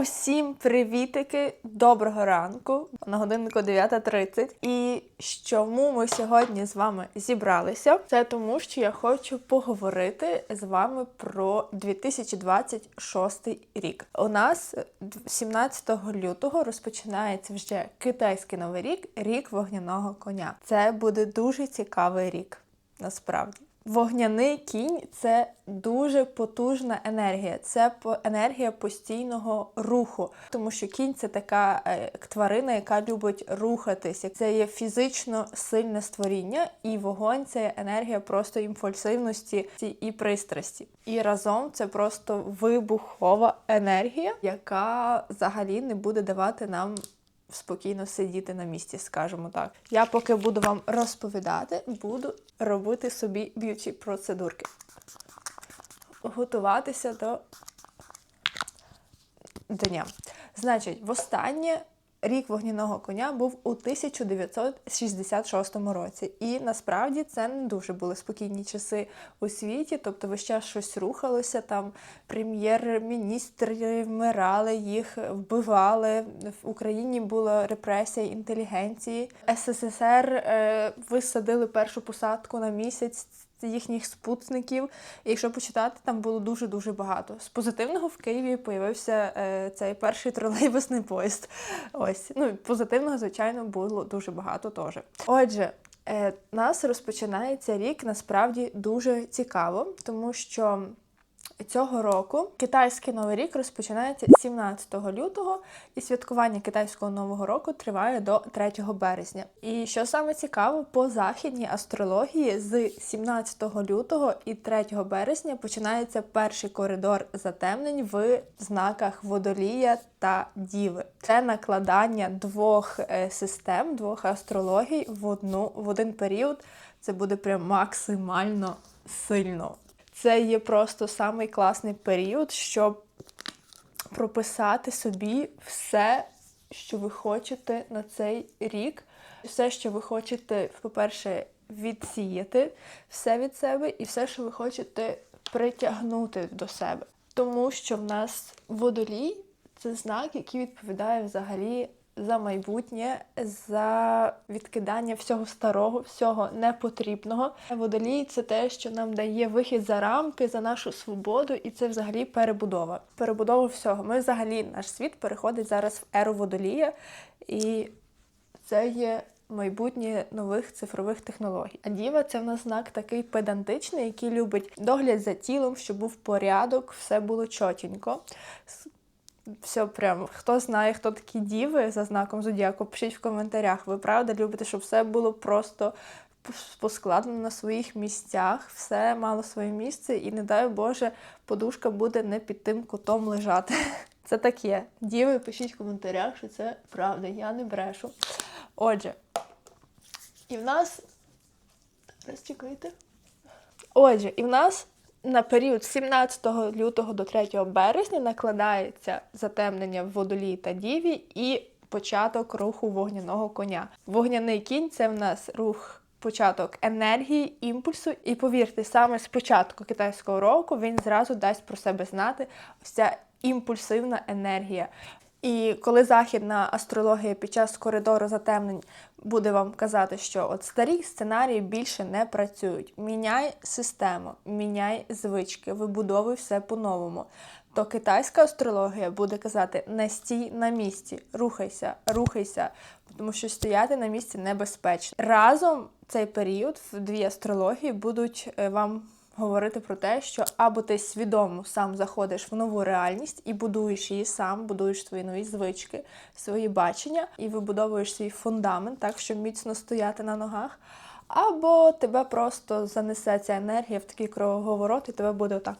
Усім привітики, доброго ранку. На годиннику 9.30. І чому ми сьогодні з вами зібралися? Це тому, що я хочу поговорити з вами про 2026 рік. У нас 17 лютого розпочинається вже китайський новий рік, рік вогняного коня. Це буде дуже цікавий рік, насправді. Вогняний кінь це дуже потужна енергія. Це енергія постійного руху, тому що кінь це така е, тварина, яка любить рухатися. Це є фізично сильне створіння, і вогонь це енергія просто імпульсивності і пристрасті. І разом це просто вибухова енергія, яка взагалі не буде давати нам спокійно сидіти на місці, скажімо так. Я поки буду вам розповідати, буду робити собі б'юті процедурки. Готуватися до дня. Значить, востаннє рік вогняного коня був у 1966 році. І насправді це не дуже були спокійні часи у світі. Тобто весь час щось рухалося. Там прем'єр-міністри вмирали, їх вбивали. В Україні була репресія інтелігенції. СССР е, висадили першу посадку на місяць їхніх спутників. І якщо почитати, там було дуже-дуже багато. З позитивного в Києві появився е, цей перший тролейбусний поїзд. Ось. Ну, позитивного, звичайно, було дуже багато теж. Отже, е, нас розпочинається рік насправді дуже цікаво, тому що. Цього року китайський новий рік розпочинається 17 лютого, і святкування китайського нового року триває до 3 березня. І що саме цікаво, по західній астрології з 17 лютого і 3 березня починається перший коридор затемнень в знаках водолія та діви. Це накладання двох е, систем, двох астрологій в одну в один період. Це буде прям максимально сильно. Це є просто самий класний період, щоб прописати собі все, що ви хочете на цей рік, все, що ви хочете, по-перше, відсіяти все від себе, і все, що ви хочете притягнути до себе. Тому що в нас водолій це знак, який відповідає взагалі за майбутнє, за відкидання всього старого, всього непотрібного. Водолій це те, що нам дає вихід за рамки, за нашу свободу, і це взагалі перебудова. Перебудова всього. Ми взагалі наш світ переходить зараз в еру водолія, і це є. Майбутнє нових цифрових технологій. А діва це в нас знак такий педантичний, який любить догляд за тілом, щоб був порядок, все було чотенько все прям. Хто знає, хто такі діви за знаком зодіаку, пишіть в коментарях. Ви правда любите, щоб все було просто поскладено на своїх місцях, все мало своє місце, і, не дай Боже, подушка буде не під тим кутом лежати. Це таке. Діви, пишіть в коментарях, що це правда, я не брешу. Отже, і в нас. Розчекайте. Отже, і в нас на період з 17 лютого до 3 березня накладається затемнення в водолії та діві і початок руху вогняного коня. Вогняний кінь це в нас рух. Початок енергії, імпульсу, і повірте, саме з початку китайського року він зразу дасть про себе знати вся імпульсивна енергія. І коли західна астрологія під час коридору затемнень буде вам казати, що от старі сценарії більше не працюють. Міняй систему, міняй звички, вибудовуй все по-новому. То китайська астрологія буде казати: не стій на місці, рухайся, рухайся, тому що стояти на місці небезпечно. Разом цей період в дві астрології будуть е, вам говорити про те, що або ти свідомо сам заходиш в нову реальність і будуєш її сам, будуєш свої нові звички, свої бачення і вибудовуєш свій фундамент, так щоб міцно стояти на ногах. Або тебе просто занесе ця енергія в такий круговорот, і тебе буде отак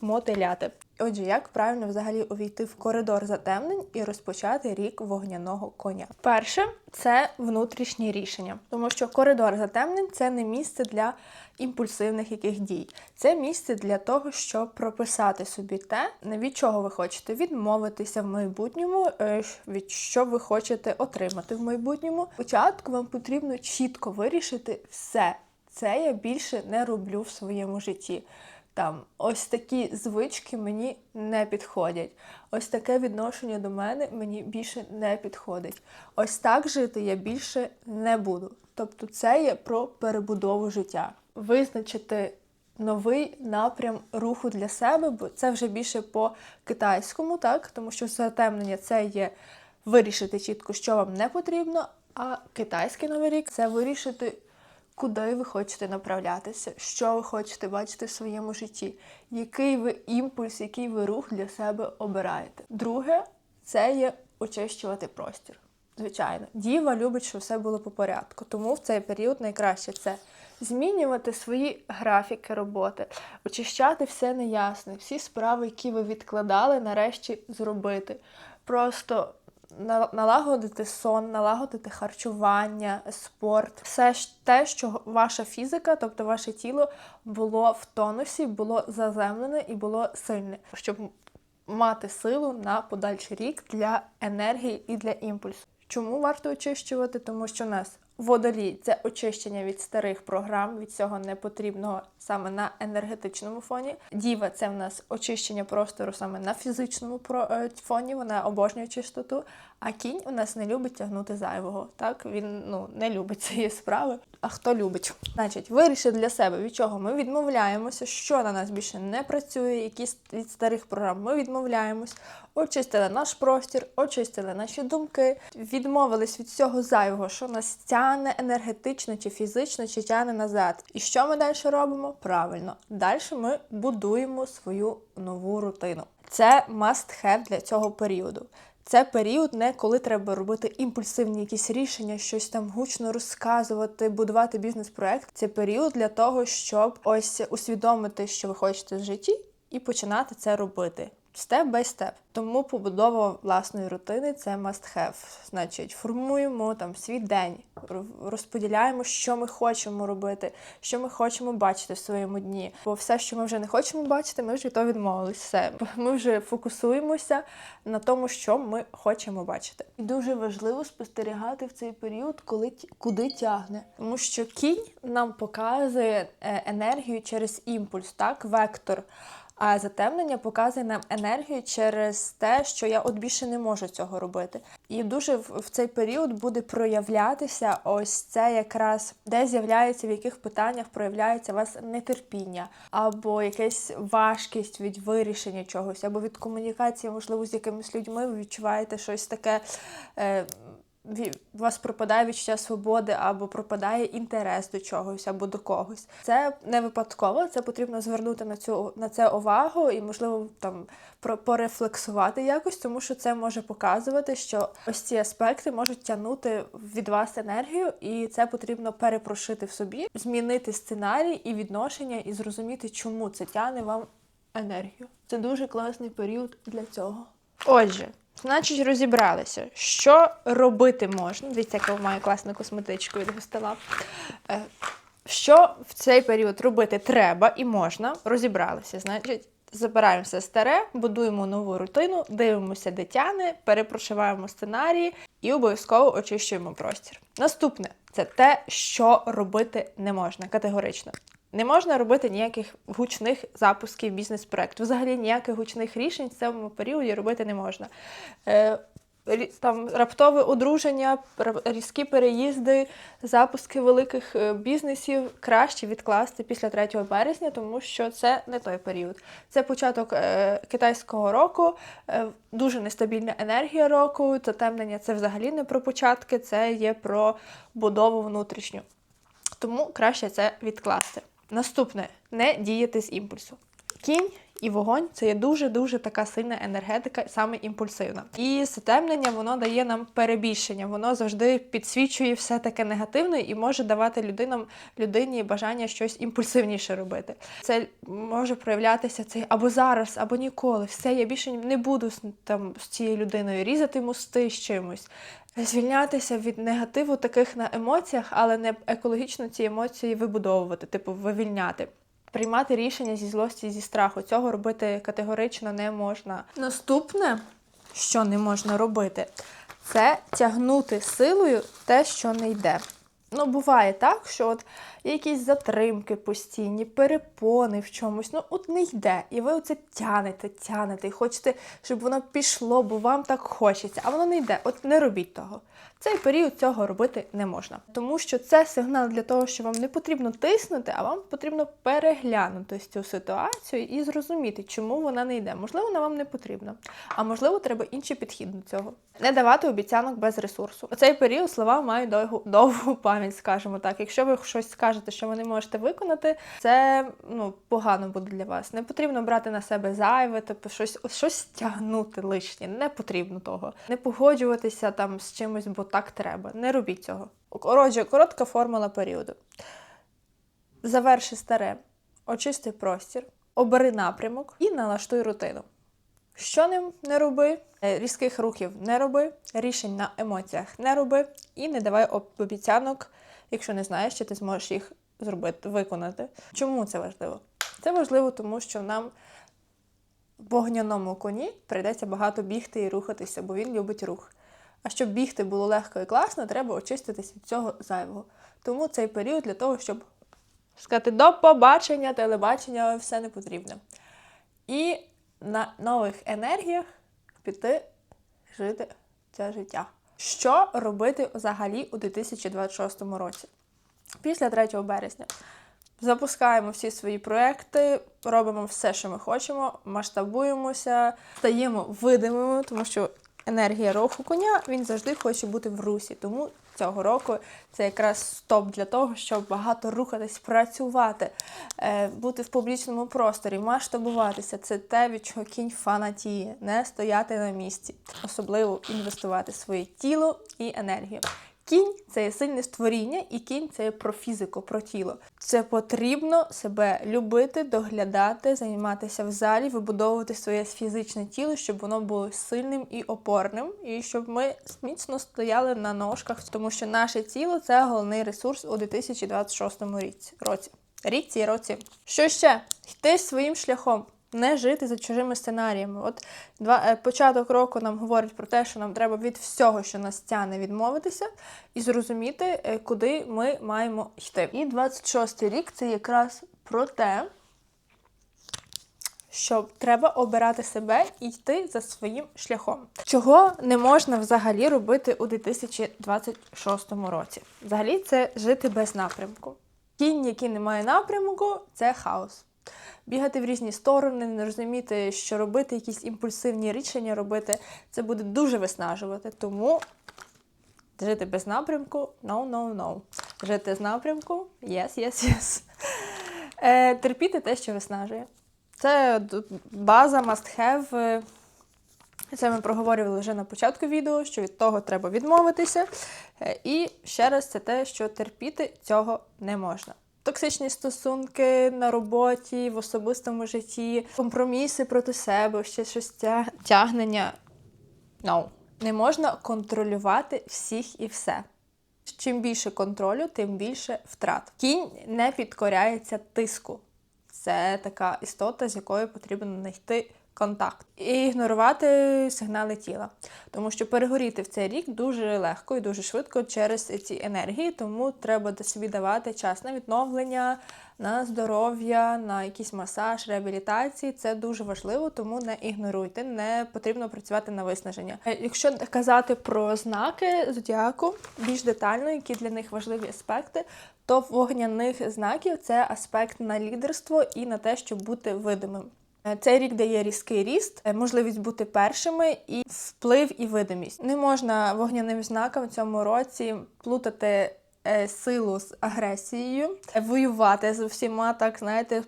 мотиляти. Отже, як правильно взагалі увійти в коридор затемнень і розпочати рік вогняного коня? Перше, це внутрішні рішення, тому що коридор затемнень це не місце для імпульсивних яких дій. Це місце для того, щоб прописати собі те, від чого ви хочете відмовитися в майбутньому, е, від що ви хочете отримати в майбутньому. Спочатку вам потрібно чітко вирішити все. Це я більше не роблю в своєму житті. Там ось такі звички мені не підходять. Ось таке відношення до мене мені більше не підходить. Ось так жити я більше не буду. Тобто, це є про перебудову життя. Визначити новий напрям руху для себе, бо це вже більше по китайському, так тому що затемнення це є вирішити чітко, що вам не потрібно. А китайський новий рік це вирішити, куди ви хочете направлятися, що ви хочете бачити в своєму житті, який ви імпульс, який ви рух для себе обираєте. Друге, це є очищувати простір. Звичайно, діва любить, щоб все було по порядку. Тому в цей період найкраще це змінювати свої графіки роботи, очищати все неясне, всі справи, які ви відкладали, нарешті зробити. Просто налагодити сон, налагодити харчування, спорт, все ж те, що ваша фізика, тобто ваше тіло, було в тонусі, було заземлене і було сильне, щоб мати силу на подальший рік для енергії і для імпульсу. Чому варто очищувати? Тому що у нас водолій це очищення від старих програм, від цього непотрібного саме на енергетичному фоні. Діва це в нас очищення простору саме на фізичному е, фоні. Вона обожнює чистоту. А кінь у нас не любить тягнути зайвого. Так він ну не любить цієї справи. А хто любить? Значить, вирішити для себе, від чого ми відмовляємося, що на нас більше не працює, які від старих програм ми відмовляємось, очистили наш простір, очистили наші думки, відмовились від всього зайвого, що нас тягне енергетично чи фізично, чи тягне назад. І що ми далі робимо? Правильно, далі ми будуємо свою нову рутину. Це must have для цього періоду. Це період не коли треба робити імпульсивні якісь рішення, щось там гучно розказувати, будувати бізнес-проект. Це період для того, щоб ось усвідомити, що ви хочете в житті, і починати це робити. Степ бай степ. Тому побудова власної рутини це must have. Значить, формуємо там свій день, розподіляємо, що ми хочемо робити, що ми хочемо бачити в своєму дні. Бо все, що ми вже не хочемо бачити, ми вже від того відмовились. Все. Ми вже фокусуємося на тому, що ми хочемо бачити. І дуже важливо спостерігати в цей період, коли куди тягне. Тому що кінь нам показує е, енергію через імпульс, так, вектор. А затемнення показує нам енергію через те, що я от більше не можу цього робити. І дуже в, цей період буде проявлятися ось це якраз де з'являється, в яких питаннях проявляється у вас нетерпіння, або якась важкість від вирішення чогось, або від комунікації, можливо, з якимись людьми ви відчуваєте щось таке. Е, у вас пропадає відчуття свободи, або пропадає інтерес до чогось, або до когось. Це не випадково, це потрібно звернути на цю на це увагу і, можливо, там порефлексувати якось, тому що це може показувати, що ось ці аспекти можуть тягнути від вас енергію, і це потрібно перепрошити в собі, змінити сценарій і відношення, і зрозуміти, чому це тягне вам енергію. Це дуже класний період для цього. Отже, значить, розібралися, що робити можна. Дивіться, яка має класну косметичку від Гостела. Е, Що в цей період робити треба і можна, розібралися. Значить, забираємо все старе, будуємо нову рутину, дивимося, де тяне, перепрошиваємо сценарії і обов'язково очищуємо простір. Наступне це те, що робити не можна категорично. Не можна робити ніяких гучних запусків бізнес-проекту. Взагалі ніяких гучних рішень в цьому періоді робити не можна. Е, там раптове одруження, різкі переїзди, запуски великих е, бізнесів краще відкласти після 3 березня, тому що це не той період. Це початок е, китайського року, дуже нестабільна енергія року. Затемнення це взагалі не про початки, це є про будову внутрішню. Тому краще це відкласти. Наступне не діяти з імпульсу. Кінь і вогонь це є дуже-дуже така сильна енергетика, саме імпульсивна. І затемнення воно дає нам перебільшення, воно завжди підсвічує все таке негативне і може давати людинам людині бажання щось імпульсивніше робити. Це може проявлятися цей або зараз, або ніколи. Все, я більше не буду там з цією людиною різати мости з чимось. Звільнятися від негативу таких на емоціях, але не екологічно ці емоції вибудовувати, типу вивільняти. Приймати рішення зі злості, зі страху. Цього робити категорично не можна. Наступне, що не можна робити, це тягнути силою те, що не йде. Ну, буває так, що от якісь затримки постійні, перепони в чомусь, ну от не йде. І ви оце тянете, тянете, і хочете, щоб воно пішло, бо вам так хочеться, а воно не йде. От не робіть того. Цей період цього робити не можна. Тому що це сигнал для того, що вам не потрібно тиснути, а вам потрібно переглянути цю ситуацію і зрозуміти, чому вона не йде. Можливо, вона вам не потрібна, а можливо, треба інший підхід до цього. Не давати обіцянок без ресурсу. У цей період слова мають довгу, довгу пам'ять, скажімо так. Якщо ви щось скажете, що ви не можете виконати, це ну погано буде для вас. Не потрібно брати на себе зайве, тобто щось щось тягнути лишнє. Не потрібно того. Не погоджуватися там з чимось, бо так треба. Не робіть цього. Коротше, коротка формула періоду. Заверши старе, очисти простір, обери напрямок і налаштуй рутину. Що ним не роби, Е, різких рухів не роби, рішень на емоціях не роби і не давай обіцянок, якщо не знаєш, чи ти зможеш їх зробити, виконати. Чому це важливо? Це важливо, тому що нам в вогняному коні прийдеться багато бігти і рухатися, бо він любить рух. А щоб бігти було легко і класно, треба очиститися від цього зайвого. Тому цей період для того, щоб сказати до побачення, телебачення, все не потрібне. І на нових енергіях піти жити це життя. Що робити взагалі у 2026 році? Після 3 березня запускаємо всі свої проекти, робимо все, що ми хочемо, масштабуємося, стаємо видимими, тому що енергія руху коня він завжди хоче бути в русі. Тому цього року це якраз стоп для того, щоб багато рухатись, працювати, е, бути в публічному просторі, масштабуватися. Це те, від чого кінь фанатіє, не стояти на місці, особливо інвестувати своє тіло і енергію. Кінь це є сильне створіння, і кінь це є про фізику, про тіло. Це потрібно себе любити, доглядати, займатися в залі, вибудовувати своє фізичне тіло, щоб воно було сильним і опорним, і щоб ми міцно стояли на ножках, тому що наше тіло це головний ресурс у 2026 році. Ріці і році. Що ще? Йти своїм шляхом не жити за чужими сценаріями. От два е, початок року нам говорить про те, що нам треба від всього, що нас тяне, відмовитися, і зрозуміти, е, куди ми маємо йти. І 26-й рік це якраз про те. Що треба обирати себе і йти за своїм шляхом, чого не можна взагалі робити у 2026 році. Взагалі, це жити без напрямку. Кінь, який не має напрямку, це хаос бігати в різні сторони, не розуміти, що робити, якісь імпульсивні рішення робити, це буде дуже виснажувати. Тому жити без напрямку no, no, no. Жити з напрямку yes, yes, yes. Е, Терпіти те, що виснажує. Це база must have. Це ми проговорювали вже на початку відео, що від того треба відмовитися. Е, і ще раз, це те, що терпіти цього не можна токсичні стосунки на роботі, в особистому житті, компроміси проти себе, ще щось тягнення. No. Не можна контролювати всіх і все. Чим більше контролю, тим більше втрат. Кінь не підкоряється тиску. Це така істота, з якою потрібно знайти контакт і ігнорувати сигнали тіла. Тому що перегоріти в цей рік дуже легко і дуже швидко через ці енергії, тому треба собі давати час на відновлення, на здоров'я, на якийсь масаж, реабілітації. Це дуже важливо, тому не ігноруйте, не потрібно працювати на виснаження. Е, якщо казати про знаки зодіаку більш детально, які для них важливі аспекти, то вогняних знаків це аспект на лідерство і на те, щоб бути видимим. Е, цей рік дає різкий ріст, е, можливість бути першими і вплив і видимість. Не можна вогняним знаком в цьому році плутати е, силу з агресією, воювати з усіма, так знаєте,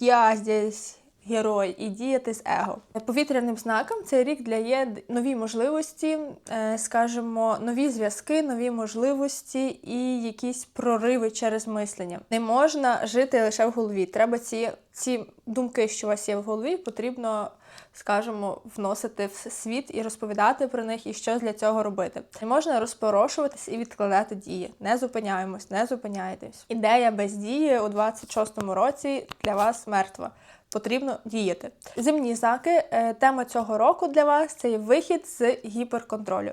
я здесь герой і діяти з его. Повітряним знаком цей рік дає нові можливості, е, скажімо, нові зв'язки, нові можливості і якісь прориви через мислення. Не можна жити лише в голові. Треба ці, ці думки, що у вас є в голові, потрібно. Скажімо, вносити в світ і розповідати про них, і що для цього робити. Не можна розпорошуватись і відкладати дії. Не зупиняємось, не зупиняйтесь. Ідея без дії у 26-му році для вас мертва потрібно діяти. Земні знаки, е, тема цього року для вас це вихід з гіперконтролю.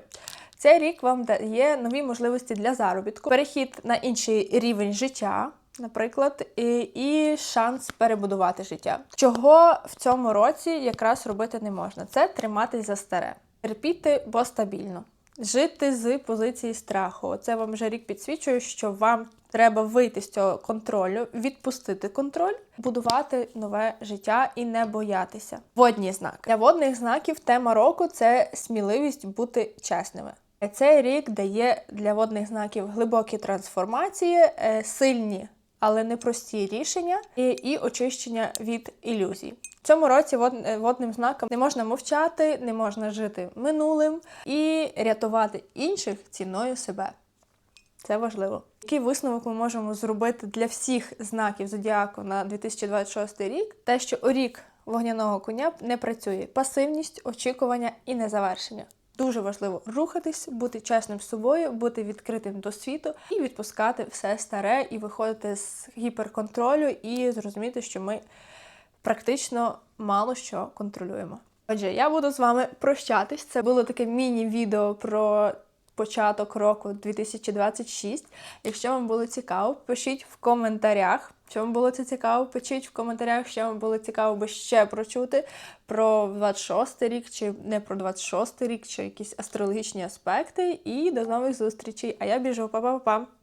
Цей рік вам дає нові можливості для заробітку, перехід на інший рівень життя. Наприклад, і, і шанс перебудувати життя. Чого в цьому році якраз робити не можна, це триматись за старе, терпіти, бо стабільно, жити з позиції страху. Це вам вже рік підсвічує, що вам треба вийти з цього контролю, відпустити контроль, будувати нове життя і не боятися. Водні знаки для водних знаків тема року це сміливість бути чесними. Цей рік дає для водних знаків глибокі трансформації, е, сильні, але непрості рішення і, і очищення від ілюзій. В цьому році вод- е, водним знаком не можна мовчати, не можна жити минулим і рятувати інших ціною себе. Це важливо. Який висновок ми можемо зробити для всіх знаків зодіаку на 2026 рік? Те, що рік вогняного коня не працює пасивність, очікування і незавершення. Дуже важливо рухатись, бути чесним з собою, бути відкритим до світу і відпускати все старе, і виходити з гіперконтролю, і зрозуміти, що ми практично мало що контролюємо. Отже, я буду з вами прощатись. Це було таке міні-відео про початок року 2026. Якщо вам було цікаво, пишіть в коментарях. Що вам було це цікаво, пишіть в коментарях, що вам було цікаво би ще прочути про 26 рік, чи не про 26 рік, чи якісь астрологічні аспекти. І до нових зустрічей. А я біжу, па-па-па!